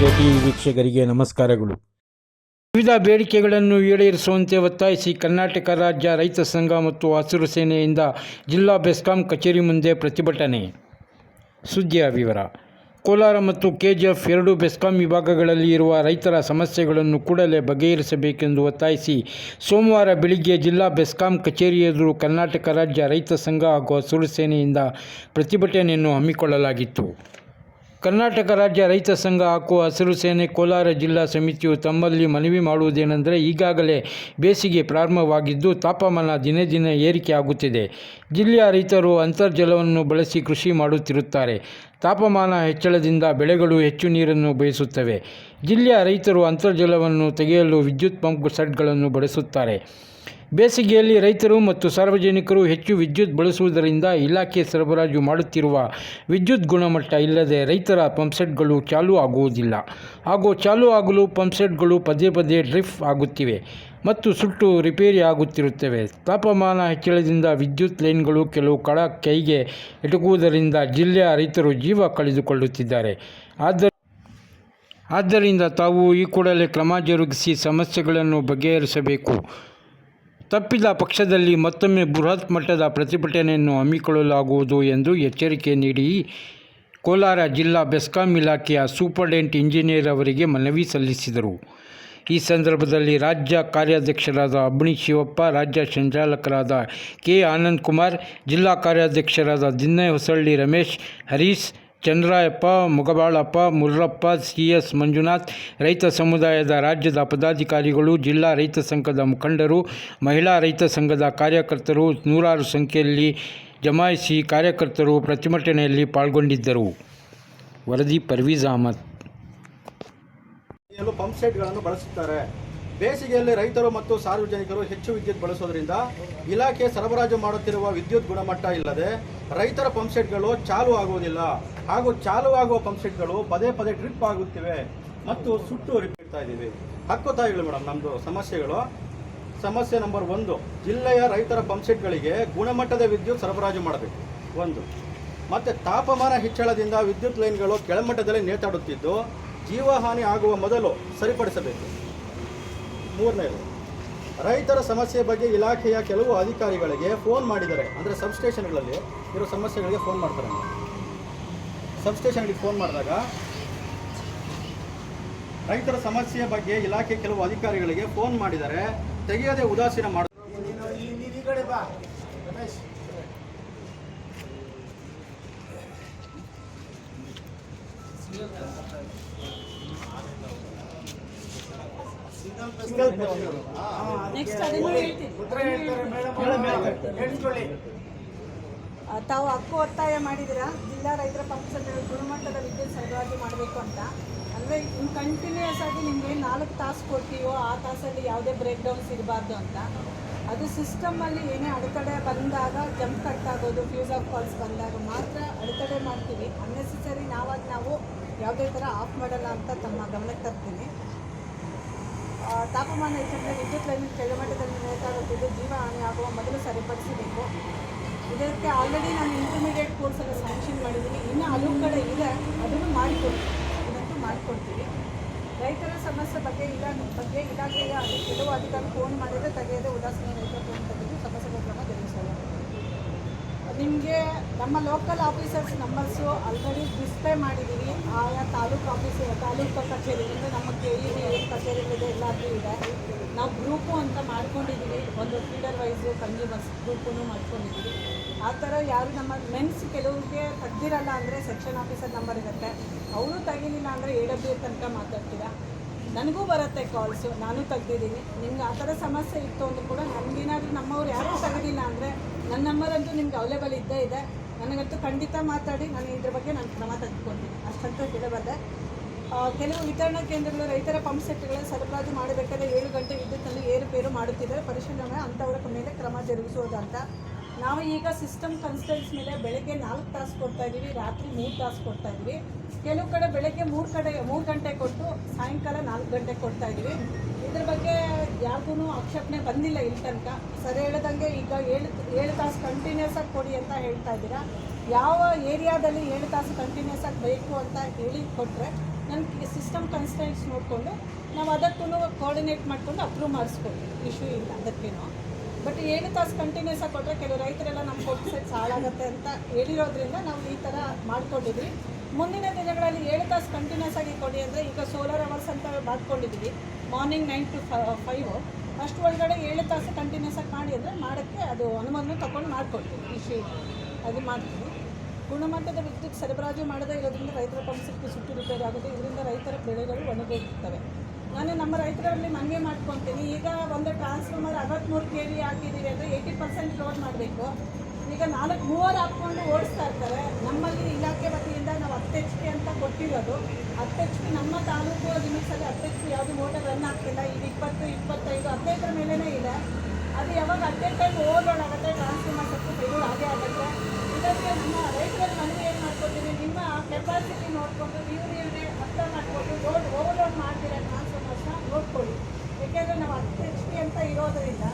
KTV ವೀಕ್ಷಕರಿಗೆ ನಮಸ್ಕಾರಗಳು. ವಿವಿಧ ಬೇಡಿಕೆಗಳನ್ನು ಈಡೇರಿಸುವಂತೆ ಒತ್ತಾಯಿಸಿ ಕರ್ನಾಟಕ ರಾಜ್ಯ ರೈತ ಸಂಘ ಮತ್ತು ಹಸಿರು ಸೇನೆಯಿಂದ ಜಿಲ್ಲಾ ಬೆಸ್ಕಾಂ ಕಚೇರಿ ಮುಂದೆ ಪ್ರತಿಭಟನೆ. ಸುದ್ದಿಯ ವಿವರ, ಕೋಲಾರ ಮತ್ತು ಕೆಜಿಎಫ್ ಎರಡು ಬೆಸ್ಕಾಂ ವಿಭಾಗಗಳಲ್ಲಿ ಇರುವ ರೈತರ ಸಮಸ್ಯೆಗಳನ್ನು ಕೂಡಲೇ ಬಗೆಹರಿಸಬೇಕೆಂದು ಒತ್ತಾಯಿಸಿ ಸೋಮವಾರ ಬೆಳಿಗ್ಗೆ ಜಿಲ್ಲಾ ಬೆಸ್ಕಾಂ ಕಚೇರಿ ಎದುರು ಕರ್ನಾಟಕ ರಾಜ್ಯ ರೈತ ಸಂಘ ಹಾಗೂ ಹಸಿರು ಸೇನೆಯಿಂದ ಪ್ರತಿಭಟನೆಯನ್ನು ಹಮ್ಮಿಕೊಳ್ಳಲಾಗಿತ್ತು. ಕರ್ನಾಟಕ ರಾಜ್ಯ ರೈತ ಸಂಘ ಹಾಗೂ ಹಸಿರು ಸೇನೆ ಕೋಲಾರ ಜಿಲ್ಲಾ ಸಮಿತಿಯು ತಮ್ಮಲ್ಲಿ ಮನವಿ ಮಾಡುವುದೇನೆಂದರೆ ಈಗಾಗಲೇ ಬೇಸಿಗೆ ಪ್ರಾರಂಭವಾಗಿದ್ದು ತಾಪಮಾನ ದಿನೇ ದಿನೇ ಏರಿಕೆ ಆಗುತ್ತಿದೆ. ಜಿಲ್ಲೆಯ ರೈತರು ಅಂತರ್ಜಲವನ್ನು ಬಳಸಿ ಕೃಷಿ ಮಾಡುತ್ತಿರುತ್ತಾರೆ. ತಾಪಮಾನ ಹೆಚ್ಚಳದಿಂದ ಬೆಳೆಗಳು ಹೆಚ್ಚು ನೀರನ್ನು ಬಯಸುತ್ತವೆ. ಜಿಲ್ಲೆಯ ರೈತರು ಅಂತರ್ಜಲವನ್ನು ತೆಗೆಯಲು ವಿದ್ಯುತ್ ಪಂಪ್ ಸೆಟ್ಗಳನ್ನು ಬಳಸುತ್ತಾರೆ. ಬೇಸಿಗೆಯಲ್ಲಿ ರೈತರು ಮತ್ತು ಸಾರ್ವಜನಿಕರು ಹೆಚ್ಚು ವಿದ್ಯುತ್ ಬಳಸುವುದರಿಂದ ಇಲಾಖೆ ಸರಬರಾಜು ಮಾಡುತ್ತಿರುವ ವಿದ್ಯುತ್ ಗುಣಮಟ್ಟ ಇಲ್ಲದೆ ರೈತರ ಪಂಪ್ಸೆಟ್ಗಳು ಚಾಲೂ ಆಗುವುದಿಲ್ಲ. ಹಾಗೂ ಚಾಲೂ ಆಗಲು ಪಂಪ್ಸೆಟ್ಗಳು ಪದೇ ಪದೇ ಡ್ರಿಫ್ ಆಗುತ್ತಿವೆ ಮತ್ತು ಸುಟ್ಟು ರಿಪೇರಿ ಆಗುತ್ತಿರುತ್ತವೆ. ತಾಪಮಾನ ಹೆಚ್ಚಳದಿಂದ ವಿದ್ಯುತ್ ಲೈನ್ಗಳು ಕೆಲವು ಕಳ ಕೈಗೆ ಎಟುಕುವುದರಿಂದ ಜಿಲ್ಲೆಯ ರೈತರು ಜೀವ ಕಳೆದುಕೊಳ್ಳುತ್ತಿದ್ದಾರೆ. ಆದ್ದರಿಂದ ಆದ್ದರಿಂದ ತಾವು ಈ ಕೂಡಲೇ ಕ್ರಮ ಜರುಗಿಸಿ ಸಮಸ್ಯೆಗಳನ್ನು ಬಗೆಹರಿಸಬೇಕು. ತಪ್ಪಿದ ಪಕ್ಷದಲ್ಲಿ ಮತ್ತೊಮ್ಮೆ ಬೃಹತ್ ಮಟ್ಟದ ಪ್ರತಿಭಟನೆಯನ್ನು ಹಮ್ಮಿಕೊಳ್ಳಲಾಗುವುದು ಎಂದು ಎಚ್ಚರಿಕೆ ನೀಡಿ ಕೋಲಾರ ಜಿಲ್ಲಾ ಬೆಸ್ಕಾಂ ಇಲಾಖೆಯ ಸೂಪರ್ಡೆಂಟ್ ಇಂಜಿನಿಯರ್ ಅವರಿಗೆ ಮನವಿ ಸಲ್ಲಿಸಿದರು. ಈ ಸಂದರ್ಭದಲ್ಲಿ ರಾಜ್ಯ ಕಾರ್ಯಾಧ್ಯಕ್ಷರಾದ ಅಬ್ಣಿ ಶಿವಪ್ಪ, ರಾಜ್ಯ ಸಂಚಾಲಕರಾದ ಕೆ ಆನಂದ್ ಕುಮಾರ್, ಜಿಲ್ಲಾ ಕಾರ್ಯಾಧ್ಯಕ್ಷರಾದ ದಿನ್ನೆ ಹೊಸಳ್ಳಿ ರಮೇಶ್, ಹರೀಶ್ ಚಂದ್ರಾಯಪ್ಪ, ಮುಗಬಾಳಪ್ಪ, ಮುರ್ರಪ್ಪ ಸಿ ಎಸ್ ಮಂಜುನಾಥ್, ರೈತ ಸಮುದಾಯದ ರಾಜ್ಯದ ಪದಾಧಿಕಾರಿಗಳು, ಜಿಲ್ಲಾ ರೈತ ಸಂಘದ ಮುಖಂಡರು, ಮಹಿಳಾ ರೈತ ಸಂಘದ ಕಾರ್ಯಕರ್ತರು ನೂರಾರು ಸಂಖ್ಯೆಯಲ್ಲಿ ಜಮಾಯಿಸಿ ಕಾರ್ಯಕರ್ತರು ಪ್ರತಿಭಟನೆಯಲ್ಲಿ ಪಾಲ್ಗೊಂಡಿದ್ದರು. ವರದಿ ಪರ್ವೀಜ್ ಅಹಮದ್. ಪಂಪ್ ಸೆಟ್ಗಳನ್ನು ಬಳಸುತ್ತಾರೆ. ಬೇಸಿಗೆಯಲ್ಲಿ ರೈತರು ಮತ್ತು ಸಾರ್ವಜನಿಕರು ಹೆಚ್ಚು ವಿದ್ಯುತ್ ಬಳಸೋದ್ರಿಂದ ಇಲಾಖೆ ಸರಬರಾಜು ಮಾಡುತ್ತಿರುವ ವಿದ್ಯುತ್ ಗುಣಮಟ್ಟ ಇಲ್ಲದೆ ರೈತರ ಪಂಪ್ ಸೆಟ್ಗಳು ಚಾಲು ಆಗುವುದಿಲ್ಲ. ಹಾಗೂ ಚಾಲು ಆಗುವ ಪಂಪ್ ಸೆಟ್ಗಳು ಪದೇ ಪದೇ ಟ್ರಿಪ್ ಆಗುತ್ತಿವೆ ಮತ್ತು ಸುಟ್ಟು ರಿಪೀಟ್ತಾ ಇದ್ದೀವಿ. ತಾಯಿಗಳು ಮೇಡಮ್ ನಮ್ಮದು ಸಮಸ್ಯೆಗಳು. ಸಮಸ್ಯೆ ನಂಬರ್ ಒಂದು, ಜಿಲ್ಲೆಯ ರೈತರ ಪಂಪ್ ಸೆಟ್ಗಳಿಗೆ ಗುಣಮಟ್ಟದ ವಿದ್ಯುತ್ ಸರಬರಾಜು ಮಾಡಬೇಕು. ಒಂದು, ಮತ್ತು ತಾಪಮಾನ ಹೆಚ್ಚಳದಿಂದ ವಿದ್ಯುತ್ ಲೈನ್ಗಳು ಕೆಳಮಟ್ಟದಲ್ಲಿ ನೇತಾಡುತ್ತಿದ್ದು, ಜೀವಹಾನಿ ಆಗುವ ಮೊದಲು ಸರಿಪಡಿಸಬೇಕು. ಮೂರನೇದು. ರೈತರ ಸಮಸ್ಯೆ ಬಗ್ಗೆ ಇಲಾಖೆಯ ಕೆಲವು ಅಧಿಕಾರಿಗಳಿಗೆ ಫೋನ್ ಮಾಡಿದ್ದಾರೆ ಅಂದರೆ ಸಬ್ಸ್ಟೇಷನ್ಗಳಲ್ಲಿ ಇರೋ ಸಮಸ್ಯೆಗಳಿಗೆ ಫೋನ್ ಮಾಡ್ತಾರೆ ಸಬ್ಸ್ಟೇಷನ್ಗೆ ಫೋನ್ ಮಾಡಿದಾಗ, ರೈತರ ಸಮಸ್ಯೆ ಬಗ್ಗೆ ಇಲಾಖೆ ಕೆಲವು ಅಧಿಕಾರಿಗಳಿಗೆ ಫೋನ್ ಮಾಡಿದರೆ, ತೆಗೆಯದೆ ಉದಾಸೀನ ಮಾಡ ನೆಕ್ಸ್ಟ್ ಅದನ್ನು ಹೇಳ್ತೀನಿ ಆ, ತಾವು ಹಕ್ಕು ಒತ್ತಾಯ ಮಾಡಿದಿರಾ ಜಿಲ್ಲಾ ರೈತರ ಪಂಪ್ ಸೆಟ್ಗಳು ಗುಣಮಟ್ಟದ ವಿದ್ಯುತ್ ಸರಬರಾಜು ಮಾಡಬೇಕು ಅಂತ. ಅಂದರೆ ಇನ್ನು ಕಂಟಿನ್ಯೂಸ್ ಆಗಿ ನಿಮಗೆ ನಾಲ್ಕು ತಾಸು ಕೊಡ್ತೀವೋ ಆ ತಾಸಲ್ಲಿ ಯಾವುದೇ ಬ್ರೇಕ್ ಡೌನ್ಸ್ ಇರಬಾರ್ದು ಅಂತ. ಅದು ಸಿಸ್ಟಮಲ್ಲಿ ಏನೇ ಅಡೆತಡೆ ಬಂದಾಗ ಜಂಪ್ ಕಟ್ ಆಗೋದು ಫ್ಯೂಸ್ ಆಫ್ ಕಾಲ್ಸ್ ಬಂದಾಗ ಮಾತ್ರ ಅಡೆತಡೆ ಮಾಡ್ತೀವಿ. ಅನ್ನೆಸೆಸರಿ ನಾವಾಗಿ ನಾವು ಯಾವುದೇ ಥರ ಆಫ್ ಮಾಡಲ್ಲ ಅಂತ ತಮ್ಮ ಗಮನಕ್ಕೆ ತರ್ತೀನಿ. ತಾಪಮಾನ ಹೆಚ್ಚಿದ್ರೆ ವಿದ್ಯುತ್ ಲೈನ್ ಕೆಳಮಟ್ಟದಲ್ಲಿ ನೇತಾಡುತ್ತಿದ್ದು ಜೀವ ಆಗುವ ಮೊದಲು ಸರಿಪಡಿಸಬೇಕು. ಇದಕ್ಕೆ ಆಲ್ರೆಡಿ ನಾನು ಇಂಟರ್ಮೀಡಿಯೇಟ್ ಕೋರ್ಸನ್ನು ಸ್ಯಾಂಕ್ಷನ್ ಮಾಡಿದ್ದೀನಿ. ಇನ್ನು ಹಲವು ಕಡೆ ಇದೆ, ಅದನ್ನು ಮಾಡಿಕೊಡ್ತೀವಿ ಇದಂತೂ ಮಾಡಿಕೊಡ್ತೀವಿ ರೈತರ ಸಮಸ್ಯೆ ಬಗ್ಗೆ ಇಲ್ಲ, ಬಗ್ಗೆ ಇಲಾಖೆಯ ಕೆಲವು ಅಧಿಕಾರಿ ಫೋನ್ ಮಾಡಿದರೆ ತೆಗೆಯದೆ ಉದಾಸೀನ ರೈತರ ಫೋನ್ ತೆಗೆದು ಸಮಸ್ಯೆಗಳ ಕ್ರಮ ಜರುಗಿಸೋಣ ನಿಮಗೆ ನಮ್ಮ local officers numbers already display ಮಾಡಿದ್ದೀವಿ. ಆಯಾ ತಾಲೂಕು ಆಫೀಸ್ ತಾಲೂಕು ಕಚೇರಿ ಅಂದರೆ ನಮ್ಮ ಕೆ ಇ ಬಿ ಎಲ್ಲಾದ್ರೂ ಇದೆ. ನಾವು ಗ್ರೂಪು ಅಂತ ಮಾಡ್ಕೊಂಡಿದ್ದೀವಿ ಒಂದು ಫೀಡರ್ ವೈಸು ಕನ್ಸ್ಯೂಮರ್ಸ್ ಗ್ರೂಪನ್ನು ಮಾಡ್ಕೊಂಡಿದ್ದೀವಿ ಆ ಥರ ಯಾರು ನಮ್ಮ ಮೆನ್ಸ್ ಕೆಲವ್ರಿಗೆ ತೆಗ್ದಿರಲ್ಲ ಅಂದರೆ ಸೆಕ್ಷನ್ ಆಫೀಸರ್ ನಂಬರ್ ಇರುತ್ತೆ. ಅವರು ತೆಗಿಲಿಲ್ಲ ಅಂದರೆ ಎ ಡಬ್ಲ್ಯೂ ತನಕ ಮಾತಾಡ್ತೀರಾ? ನನಗೂ ಬರುತ್ತೆ ಕಾಲ್ಸು ನಾನು ತೆಗ್ದಿದ್ದೀನಿ. ನಿಮ್ಗೆ ಆ ಥರ ಸಮಸ್ಯೆ ಇತ್ತು ಅಂದರೂ ಕೂಡ ನನಗೇನಾದರೂ ನಮ್ಮವ್ರು ಯಾರೂ ತೆಗೆದಿಲ್ಲ ಅಂದರೆ ನನ್ನ ನಂಬರ್ ಅಂತೂ ನಿಮ್ಗೆ ಅವೈಲೇಬಲ್ ಇದ್ದೇ ಇದೆ. ನನಗಂತೂ ಖಂಡಿತ ಮಾತಾಡಿ. ನಾನು ಇದ್ರ ಬಗ್ಗೆ ನಾನು ಕ್ರಮ ತೆಗೆದುಕೊಳ್ತೀನಿ ಅಷ್ಟಂತೂ ಹೇಳಬಲ್ಲೆ. ಕೆಲವು ವಿತರಣಾ ಕೇಂದ್ರಗಳು ರೈತರ ಪಂಪ್ ಸೆಟ್ಗಳನ್ನು ಸರಬರಾಜು ಮಾಡಬೇಕಾದ್ರೆ ಏಳು ಗಂಟೆ ವಿದ್ಯುತ್ನಲ್ಲಿ ಏರುಪೇರು ಮಾಡುತ್ತಿದ್ದಾರೆ. ಪರಿಶೀಲನೆ ಅಂಥವರ ಮೇಲೆ ಕ್ರಮ ಜರುಗಿಸುವುದಂತ. ನಾವು ಈಗ ಸಿಸ್ಟಮ್ ಕನ್ಸ್ಟೆಂಟ್ಸ್ ಮೇಲೆ ಬೆಳಗ್ಗೆ ನಾಲ್ಕು ತಾಸು ಕೊಡ್ತಾ ಇದ್ದೀವಿ, ರಾತ್ರಿ ಮೂರು ತಾಸು ಕೊಡ್ತಾ ಇದ್ದೀವಿ. ಕೆಲವು ಕಡೆ ಬೆಳಗ್ಗೆ ಮೂರು ಕಡೆ, ಮೂರು ಗಂಟೆ ಕೊಟ್ಟು ಸಾಯಂಕಾಲ ನಾಲ್ಕು ಗಂಟೆ ಕೊಡ್ತಾ ಇದ್ದೀವಿ. ಇದ್ರ ಬಗ್ಗೆ ಯಾರಿಗೂ ಆಕ್ಷೇಪಣೆ ಬಂದಿಲ್ಲ ಇಲ್ಲಿ ತನಕ. ಸರಿ ಹೇಳ್ದಂಗೆ ಈಗ ಏಳು ಏಳು ತಾಸು ಕಂಟಿನ್ಯೂಸ್ ಆಗಿ ಕೊಡಿ ಅಂತ ಹೇಳ್ತಾ ಇದ್ದೀರಾ. ಯಾವ ಏರಿಯಾದಲ್ಲಿ ಏಳು ತಾಸು ಕಂಟಿನ್ಯೂಸ್ ಆಗಿ ಬೇಕು ಅಂತ ಹೇಳಿ ಕೊಟ್ಟರೆ ನನ್ನ ಸಿಸ್ಟಮ್ ಕನ್ಸ್ಟೆಂಟ್ಸ್ ನೋಡಿಕೊಂಡು. ನಾವು ಅದಕ್ಕೂ ಕೋಆರ್ಡಿನೇಟ್ ಮಾಡಿಕೊಂಡು ಅಪ್ರೂವ್ ಮಾಡಿಸ್ಬೋದು ಇಶ್ಯೂ ಇಲ್ಲ, ಅದಕ್ಕೇನು. ಬಟ್ ಏಳು ತಾಸು ಕಂಟಿನ್ಯೂಸ್ ಆಗಿ ಕೊಟ್ಟರೆ ಕೆಲವು ರೈತರೆಲ್ಲ ನಮ್ಮ ಕೊಟ್ಟು ಹಾಳಾಗುತ್ತೆ ಅಂತ ಹೇಳಿರೋದ್ರಿಂದ ನಾವು ಈ ಥರ ಮಾಡ್ಕೊಂಡಿದ್ವಿ. ಮುಂದಿನ ದಿನಗಳಲ್ಲಿ ಏಳು ತಾಸು ಕಂಟಿನ್ಯೂಸ್ ಆಗಿ ಕೊಡಿ ಅಂದರೆ ಈಗ ಸೋಲಾರ್ ಅವರ್ಸ್ ಅಂತ ಮಾಡ್ಕೊಂಡಿದ್ವಿ. ಮಾರ್ನಿಂಗ್ ನೈನ್ ಟು ಫೈವ್ ಅಷ್ಟು ಒಳಗಡೆ ಏಳು ತಾಸು ಕಂಟಿನ್ಯೂಸ್ ಆಗಿ ಮಾಡಿ ಅಂದರೆ ಮಾಡೋಕ್ಕೆ ಅದು ಅನುಮೋದನೆ ತಗೊಂಡು ಮಾಡಿಕೊಡ್ತೀವಿ ಇಶ್ಯೂ ಅದು ಮಾಡ್ತೀವಿ. ಗುಣಮಟ್ಟದ ವಿದ್ಯುತ್ ಸರಬರಾಜು ಮಾಡದೇ ಇರೋದ್ರಿಂದ ರೈತರ ಪಂಪ್ಸೆಟ್ಗೆ ಸುಟ್ಟು ರಿಪೇರಿ ಆಗುತ್ತೆ ಇದರಿಂದ ರೈತರ ಬೆಳೆಗಳು ಒಣಗೋಗುತ್ತವೆ ನಾನು ನಮ್ಮ ರೈತರಲ್ಲಿ ಮನವಿ ಮಾಡ್ಕೊತೀನಿ. ಈಗ ಒಂದು ಟ್ರಾನ್ಸ್ಫಾರ್ಮರ್ ಅರವತ್ತ್ಮೂರು ಕೆ ವಿ ಹಾಕಿದ್ದೀವಿ ಅಂದರೆ ಏಯ್ಟಿ ಪರ್ಸೆಂಟ್ ಲೋಡ್ ಮಾಡಬೇಕು. ಈಗ ನಾಲ್ಕು ಮೂವರು ಹಾಕ್ಕೊಂಡು ಓಡಿಸ್ತಾ ಇರ್ತಾರೆ. ನಮ್ಮಲ್ಲಿ ಇಲಾಖೆ ವತಿಯಿಂದ ನಾವು ಹತ್ತು ಎಚ್ ಪಿ ಅಂತ ಕೊಟ್ಟಿರೋದು. ಹತ್ತು ಎಚ್ ಪಿ ನಮ್ಮ ತಾಲೂಕು ಲಿಮಿಟ್ಸಲ್ಲಿ ಹತ್ತು ಎಚ್ ಪಿ ಯಾವುದು ಮೋಟರ್ ರನ್ ಆಗ್ತಿಲ್ಲ. ಈಗ ಇಪ್ಪತ್ತು, ಇಪ್ಪತ್ತೈದು ಹದಿನೈದರ ಮೇಲೇ ಇದೆ. ಅದು ಯಾವಾಗ ಅಟ್ ಎ ಟೈಮ್ ಓವರ್ಲೋಡ್ ಆಗುತ್ತೆ ಟ್ರಾನ್ಸ್ಫಾರ್ಮರ್ ಸ್ವಲ್ಪ ಆಗೇ ಆಗುತ್ತೆ. ಇದಕ್ಕೆ ನಮ್ಮ ರೈತರಲ್ಲಿ ಮನವಿ ಏನು ಮಾಡ್ಕೊತೀವಿ? ನಿಮ್ಮ ಕೆಪಾಸಿಟಿ ನೋಡಿಕೊಂಡು ನೀವು ನೀವೇ ಅರ್ಥ ಮಾಡಿಕೊಂಡು ಲೋಡ್ ಓವರ್ಲೋಡ್ ಮಾಡ್ತೀರ ಟ್ರಾನ್ಸ್ಫಾರ್ಮರ್ಸ್ನ ನೋಡ್ಕೊಳ್ಳಿ. ಯಾಕೆಂದರೆ ನಾವು ಹತ್ತು ಅಂತ ಇರೋದರಿಂದ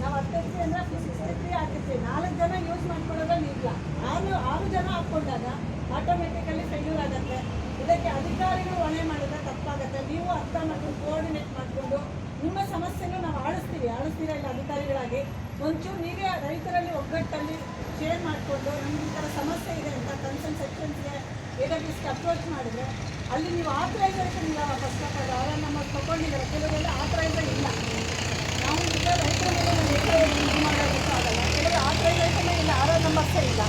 ನಾವು ಹತ್ತು ಅಂದರೆ ಸಿಕ್ಸ್ಟಿ ತ್ರೀ ಹಾಕಿರ್ತೀವಿ ನಾಲ್ಕು ಜನ ಯೂಸ್ ಮಾಡ್ಕೊಳ್ಳೋದ್ರಲ್ಲಿ ಇಲ್ಲ. ಆರು ಆರು ಜನ ಹಾಕ್ಕೊಂಡಾಗ ಆಟೋಮೆಟಿಕಲಿ ಫೇಲ್ಯೂರ್ ಆಗುತ್ತೆ. ಇದಕ್ಕೆ ಅಧಿಕಾರಿಗಳು ಹೊಣೆ ಮಾಡಿದ್ರೆ ತಪ್ಪಾಗುತ್ತೆ. ನೀವು ಅರ್ಥ ಮಾಡ್ಕೊಂಡು ಕೋಆರ್ಡಿನೇಟ್ ಮಾಡಿಕೊಂಡು ನಿಮ್ಮ ಸಮಸ್ಯೆನೂ ನಾವು ಆಳಿಸ್ತೀವಿ. ಆಳಿಸ್ತೀರ ಇಲ್ಲ ಅಧಿಕಾರಿಗಳಾಗಿ? ಒಂಚೂರು ನೀವೇ ರೈತರಲ್ಲಿ ಒಗ್ಗಟ್ಟಲ್ಲಿ ಶೇರ್ ಮಾಡಿಕೊಂಡು ನಮ್ಗೆ ಈ ಥರ ಸಮಸ್ಯೆ ಇದೆ ಅಂತ ಕನ್ಸರ್ನ್ ಸೆಕ್ಷನ್ಸ್ಗೆ ಏಡಬ್ಲ್ಯೂಸ್ಗೆ ಅಪ್ರೋಚ್ ಮಾಡಿದ್ರೆ ಅಲ್ಲಿ ನೀವು ಆಥರೈಸೇಷನ್ ಇಲ್ಲ ಫಸ್ಟ್ ಆಫ್ ಆಲ್ ಅವರ ನಮ್ಮ ತಗೊಂಡಿದ್ದಾರೆ ಕೆಲವರೆಲ್ಲ ಆಥರೈಸೇ ಇಲ್ಲ. ನಾವು ಈಗ ರೈತರ ಮೇಲೆ ಇದು ಮಾಡೋದಕ್ಕಾಗಲ್ಲ ಕೆಲವರು ಆಥರೈಸೇಷನೇ ಇಲ್ಲ ಆರೋ ನಂಬರ್ಸೇ ಇಲ್ಲ.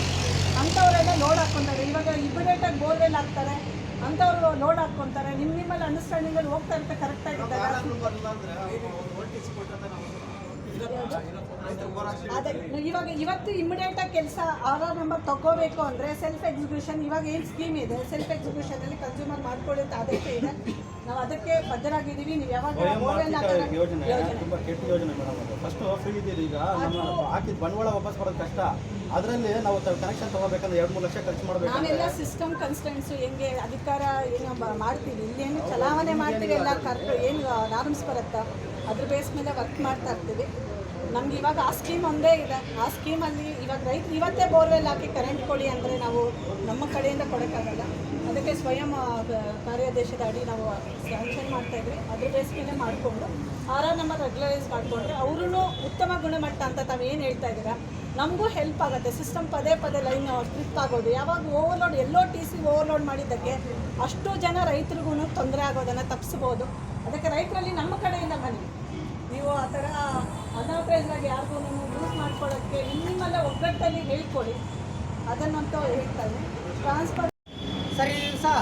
ಅಂಥವರೆಲ್ಲ ಲೋಡ್ ಹಾಕ್ಕೊಂತಾರೆ. ಇವಾಗ ಇಮಿಡಿಯೇಟಾಗಿ ಬೋರ್ವೆಲ್ ಹಾಕ್ತಾರೆ. ಅಂಥವ್ರು ಲೋಡ್ ಹಾಕ್ಕೊಂತಾರೆ. ನಿಮ್ಮ ನಿಮ್ಮಲ್ಲಿ ಅಂಡರ್ಸ್ಟ್ಯಾಂಡಿಂಗಲ್ಲಿ ಹೋಗ್ತಾ ಇರುತ್ತೆ ಕರೆಕ್ಟಾಗಿದ್ದಾಗ ಅದೇ ಇವಾಗ ಇವತ್ತು ಇಮಿಡಿಯೇಟ್ ಆಗಿ ಕೆಲಸ ಆರ್ ಆರ್ ನಂಬರ್ ತಗೋಬೇಕು ಅಂದ್ರೆ ಸೆಲ್ಫ್ ಎಕ್ಸಿಕ್ಯೂಷನ್ ಇವಾಗ ಏನು ಸ್ಕೀಮ್ ಇದೆ? ಸೆಲ್ಫ್ ಎಕ್ಸಿಕ್ಯೂಷನ್ ಅಲ್ಲಿ ಕನ್ಸ್ಯೂಮರ್ ಮಾಡ್ಕೊಳ್ಳಿ ಅಂತ ಆದೇಶ ಇದೆ. ನಾವು ಅದಕ್ಕೆ ಬದ್ಧರಾಗಿದ್ದೀವಿ. ನೀವು ಯಾವಾಗ ತುಂಬಾ ಕೆಟ್ಟ ಯೋಜನೆ ಮೇಡಮ್ ಅದು. ಫಸ್ಟ್ ಫ್ರೀ ಇದ್ದೀರಿ ಈಗ. ನಮ್ಮ ಹಾಕಿದ ಬಂಡವಾಳ ವಾಪಸ್ ಬರೋದು ಕಷ್ಟ. ಅದರಲ್ಲಿ ನಾವು ಕನೆಕ್ಷನ್ ತಗೋಬೇಕಂದ್ರೆ ಎರಡು ಮೂರು ಲಕ್ಷ ಖರ್ಚು ಮಾಡಬೇಕು ನಾವೆಲ್ಲ ಸಿಸ್ಟಮ್ ಕನ್ಸ್ಟೆಂಟ್ಸ್ ಹೆಂಗೆ ಅಧಿಕಾರ ಏನು ಮಾಡ್ತೀವಿ. ಇಲ್ಲೇನು ಚಲಾವಣೆ ಮಾಡ್ತೀವಿ ಎಲ್ಲ ಕರೆಕ್ಟ್ ಏನು ನಾರ್ಮ್ಸ್ ಬರುತ್ತಾ ಅದ್ರ ಬೇಸ್ ಮೇಲೆ ವರ್ಕ್ ಮಾಡ್ತಾ ಇರ್ತೀವಿ. ನಮ್ಗೆ ಇವಾಗ ಆ ಸ್ಕೀಮ್ ಒಂದೇ ಇದೆ. ಆ ಸ್ಕೀಮಲ್ಲಿ ಇವಾಗ ರೈತರು ಇವತ್ತೇ ಬೋರ್ವೆಲ್ ಹಾಕಿ ಕರೆಂಟ್ ಕೊಡಿ ಅಂದರೆ ನಾವು ನಮ್ಮ ಕಡೆಯಿಂದ ಕೊಡೋಕ್ಕಾಗಲ್ಲ. ಅದಕ್ಕೆ ಸ್ವಯಂ ಕಾರ್ಯಾದೇಶದ ಅಡಿ ನಾವು ಸ್ಯಾಂಕ್ಷನ್ ಮಾಡ್ತಾ ಇದ್ವಿ. ಅದ್ರ ಬೇಸ್ ಮೇಲೆ ಮಾಡಿಕೊಂಡು ಆರ ನಂಬರ್ ರೆಗ್ಯುಲರೈಸ್ ಮಾಡಿಕೊಂಡ್ರೆ ಅವರೂ ಉತ್ತಮ ಗುಣಮಟ್ಟ ಅಂತ ತಾವು ಏನು ಹೇಳ್ತಾ ಇದ್ದೀರಾ? ನಮಗೂ ಹೆಲ್ಪ್ ಆಗುತ್ತೆ. ಸಿಸ್ಟಮ್ ಪದೇ ಪದೇ ಲೈನ್ ಟ್ರಿಪ್ ಆಗೋದು. ಯಾವಾಗ ಓವರ್ಲೋಡ್ ಎಲ್ಲೋ ಟಿ ಸಿ ಓವರ್ಲೋಡ್ ಮಾಡಿದ್ದಕ್ಕೆ ಅಷ್ಟು ಜನ ರೈತರಿಗೂ ತೊಂದರೆ ಆಗೋದನ್ನು ತಪ್ಪಿಸ್ಬೋದು ಅದಕ್ಕೆ ರೈತರಲ್ಲಿ ನಮ್ಮ ಕಡೆಯಿಂದ ಬನ್ನಿ. ನೀವು ಆ ಥರ ಅನಾಥರೈಸ್ ಆಗಿ ಯಾರಿಗೂ ಯೂಸ್ ಮಾಡ್ಕೊಳ್ಳೋಕ್ಕೆ ನಿಮ್ಮಲ್ಲ ಒಗ್ಗಟ್ಟಲ್ಲಿ ಹೇಳ್ಕೊಡಿ. ಅದನ್ನಂತೂ ಹೇಳ್ತಾರೆ ಟ್ರಾನ್ಸ್ಫರ್ ಸರ್ ಸರಿ ಸಹ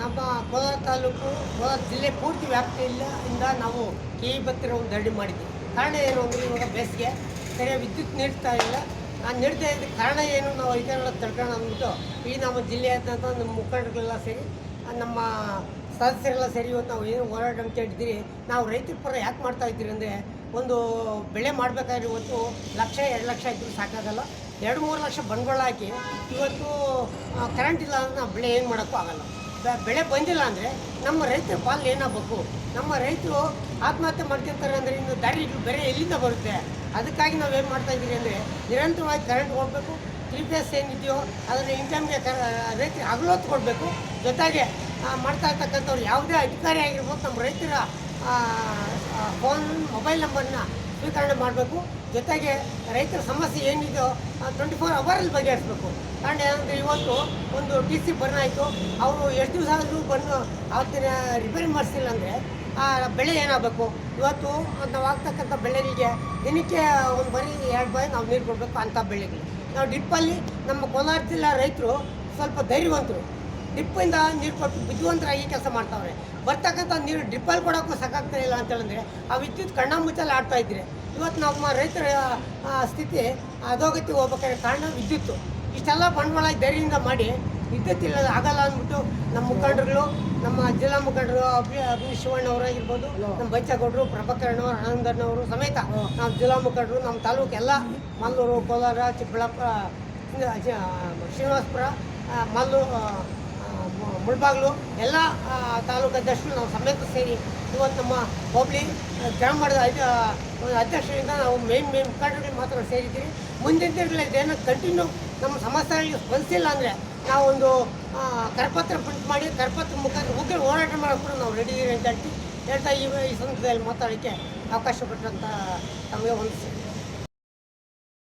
ನಮ್ಮ ಕೋಲಾರ ತಾಲೂಕು, ಕೋಲಾರ ಜಿಲ್ಲೆ ಪೂರ್ತಿ ವ್ಯಾಪ್ತಿಯಿಂದ ನಾವು ಕೆ ಬತ್ತಿರ ಒಂದು ಧರಣಿ ಮಾಡಿದ್ವಿ. ಕಾರಣ ಏನು ಅಂದರೆ ಇವಾಗ ಬೇಸಿಗೆ, ಸರಿಯಾಗಿ ವಿದ್ಯುತ್ ನೀಡ್ತಾ ಇಲ್ಲ. ನಾನು ನೀಡ್ತಾ ಇದ್ದ ಕಾರಣ ಏನು, ನಾವು ಇದನ್ನೆಲ್ಲ ತಡ್ಕೊಂಡು ಅಂದ್ಬಿಟ್ಟು ಈ ನಮ್ಮ ಜಿಲ್ಲೆಯಾದ್ಯಂತ ನಮ್ಮ ಮುಖಂಡರೆಲ್ಲ ಸೇರಿ ನಮ್ಮ ಸದಸ್ಯರೆಲ್ಲ ಸೇರಿ ಇವತ್ತು ನಾವು ಏನು ಹೋರಾಟ ಅಂತ ಹೇಳಿದ್ದೀರಿ ನಾವು ರೈತರ ಪರ ಯಾಕೆ ಮಾಡ್ತಾ ಇದ್ದೀರಿ ಅಂದರೆ ಒಂದು ಬೆಳೆ ಮಾಡಬೇಕಾದ್ರೆ ಇವತ್ತು ಲಕ್ಷ ಎರಡು ಲಕ್ಷ ಇದ್ದರೂ ಸಾಕಾಗಲ್ಲ. ಎರಡು ಮೂರು ಲಕ್ಷ ಬಂಡವಾಳ ಹಾಕಿ ಇವತ್ತು ಕರೆಂಟ್ ಇಲ್ಲ ಅಂದ್ರೆ ನಾವು ಬೆಳೆ ಏನು ಮಾಡೋಕ್ಕೂ ಆಗಲ್ಲ. ಬೆಳೆ ಬಂದಿಲ್ಲ ಅಂದರೆ ನಮ್ಮ ರೈತರ ಪಾಲು ಏನಾಗಬೇಕು? ನಮ್ಮ ರೈತರು ಆತ್ಮಹತ್ಯೆ ಮಾಡ್ತಿರ್ತಾರೆ ಅಂದರೆ ಇನ್ನು ದಾರಿ ಬೇರೆ ಎಲ್ಲಿಂದ ಬರುತ್ತೆ? ಅದಕ್ಕಾಗಿ ನಾವು ಏನು ಮಾಡ್ತಾ ಇದ್ದೀವಿ ಅಂದರೆ ನಿರಂತರವಾಗಿ ಕರೆಂಟ್ ಹೋಗಬೇಕು ತ್ರೀ ಪೇಸ್ ಏನಿದೆಯೋ ಅದನ್ನು ಇನ್ಕಮ್ಗೆ ಟೈಮ್ಗೆ ಕ ರೈತರಿಗೆ ಹಗಲೊತ್ತು ಕೊಡಬೇಕು. ಜೊತೆಗೆ ಮಾಡ್ತಾ ಇರ್ತಕ್ಕಂಥವ್ರು ಯಾವುದೇ ಅಧಿಕಾರಿ ಆಗಿರ್ಬೋದು, ನಮ್ಮ ರೈತರ ಫೋನ್ ಮೊಬೈಲ್ ನಂಬರ್ನ ಸ್ವೀಕರಣೆ ಮಾಡಬೇಕು. ಜೊತೆಗೆ ರೈತರ ಸಮಸ್ಯೆ ಏನಿದೆಯೋ ಟ್ವೆಂಟಿ ಫೋರ್ ಅವರಲ್ಲಿ ಬಗೆಹರಿಸ್ಬೇಕು. ಕಾರಣ ಏನಂದರೆ ಇವತ್ತು ಒಂದು ಟಿ ಸಿ ಬರ್ನ್ ಆಯಿತು. ಅವರು ಎಷ್ಟು ದಿವಸ ಆದರೂ ಬಂದು ಅವತ್ತಿನ ರಿಪೇರಿ ಮಾಡಿಸಿಲ್ಲ ಅಂದರೆ, ಆ, ಬೆಳೆ ಏನಾಗಬೇಕು? ಇವತ್ತು ನಾವು ಆಗ್ತಕ್ಕಂಥ ಬೆಳೆಗಳಿಗೆ ದಿನಕ್ಕೆ ಒಂದು ಬರೀ, ಎರಡು ಬಾರಿ ನಾವು ನೀರು ಕೊಡಬೇಕು ಅಂಥ ಬೆಳೆಗಳು ನಾವು ಡಿಪ್ಪಲ್ಲಿ ನಮ್ಮ ಕೋಲಾರ ಜಿಲ್ಲಾ ರೈತರು ಸ್ವಲ್ಪ ಧೈರ್ಯವಂತರು. ಡಿಪ್ಪಿಂದ ನೀರು ಕೊಟ್ಟು ಬುದ್ಧಿವಂತರಾಗಿ ಕೆಲಸ ಮಾಡ್ತಾವ್ರೆ. ಬರ್ತಕ್ಕಂಥ ನೀರು ಡಿಪ್ಪಲ್ಲಿ ಕೊಡೋಕ್ಕೂ ಸಾಕಾಗ್ತಾ ಇಲ್ಲ ಅಂತ ಹೇಳಿದ್ರೆ ಆ ವಿದ್ಯುತ್ ಕಣ್ಣ ಮುಚ್ಚಲ್ಲಿ ಆಡ್ತಾ ಇದ್ರೆ ಇವತ್ತು ನಮ್ಮ ರೈತರ ಸ್ಥಿತಿ ಅಧೋಗತಿ ಹೋಗ್ಬೇಕಾದ್ರೆ ಕಾರಣ ವಿದ್ಯುತ್ತು. ಇಷ್ಟೆಲ್ಲ ಬಂಡವಾಳ ಧೈರ್ಯದಿಂದ ಮಾಡಿ ವಿದ್ಯುತ್ ಇಲ್ಲದ ಆಗಲ್ಲ ಅಂದ್ಬಿಟ್ಟು ನಮ್ಮ ಮುಖಂಡರುಗಳು ನಮ್ಮ ಜಿಲ್ಲಾ ಮುಖಂಡರು ಅಭಿ ಶಿವಣ್ಣ ಅವರಾಗಿರ್ಬೋದು ನಮ್ಮ ಬೈಚಗೌಡರು ಪ್ರಭಾಕರಣ್ಣವರು ಆನಂದಣ್ಣವರು ಸಮೇತ ನಮ್ಮ ಜಿಲ್ಲಾ ಮುಖಂಡರು ನಮ್ಮ ತಾಲೂಕೆಲ್ಲ ಮಲ್ಲೂರು ಕೋಲಾರ ಚಿಕ್ಕಬಳ್ಳಾಪುರ ಶ್ರೀನಿವಾಸಪುರ ಮಲ್ಲು ಮುಳ್ಬಾಗ್ಲು ಎಲ್ಲ ತಾಲೂಕು ಅಧ್ಯಕ್ಷರು ನಾವು ಸಮೇತ ಸೇರಿ ಇವತ್ತು ನಮ್ಮ ಹೋಬಳಿ ಗ್ರಾಮ ಮಟ್ಟದ ಒಂದು ಅಧ್ಯಕ್ಷರಿಂದ ನಾವು ಮೇನ್ ಮೇನ್ ಮುಖಂಡರಿಗೆ ಮಾತ್ರ ಸೇರಿದ್ದೀವಿ. ಮುಂದಿನ ದಿನಗಳಲ್ಲಿ ಏನೋ ಕಂಟಿನ್ಯೂ ನಮ್ಮ ಸಮಸ್ಯೆಗಳಿಗೆ ಸ್ಪಂದಿಸಿಲ್ಲ ಅಂದರೆ ನಾವೊಂದು ಕರಪತ್ರ ಪ್ರಿಂಟ್ ಮಾಡಿ, ಕರಪತ್ರ ಮುಖಾಂತರ ಉಗ್ರ ಹೋರಾಟ ಕೂಡ ನಾವು ರೆಡಿ ಅಂತ ಹೇಳ್ತಿ. ಈ ಸಂದರ್ಭದಲ್ಲಿ ಮಾತಾಡೋಕ್ಕೆ ಅವಕಾಶ ಕೊಟ್ಟಂತ ನಮಗೆ ಒಂದು